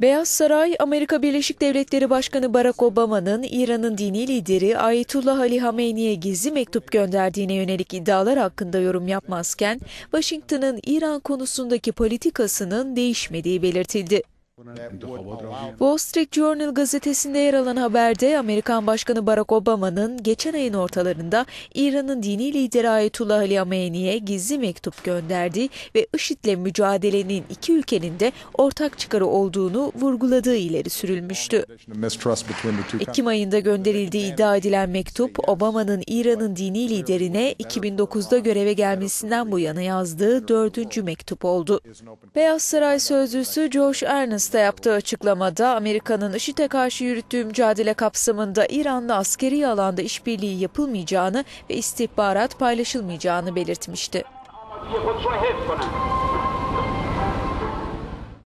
Beyaz Saray, Amerika Birleşik Devletleri Başkanı Barack Obama'nın İran'ın dini lideri Ayetullah Ali Hameyni'ye gizli mektup gönderdiğine yönelik iddialar hakkında yorum yapmazken, Washington'ın İran konusundaki politikasının değişmediği belirtildi. Wall Street Journal gazetesinde yer alan haberde Amerikan Başkanı Barack Obama'nın geçen ayın ortalarında İran'ın dini lideri Ayetullah Ali Hameyni'ye gizli mektup gönderdiği ve IŞİD'le mücadelenin iki ülkenin de ortak çıkarı olduğunu vurguladığı ileri sürülmüştü. Ekim ayında gönderildiği iddia edilen mektup, Obama'nın İran'ın dini liderine 2009'da göreve gelmesinden bu yana yazdığı dördüncü mektup oldu. Beyaz Saray sözcüsü Josh Earnest Ağustos'ta yaptığı açıklamada Amerika'nın IŞİD'e karşı yürüttüğü mücadele kapsamında İran'la askeri alanda işbirliği yapılmayacağını ve istihbarat paylaşılmayacağını belirtmişti.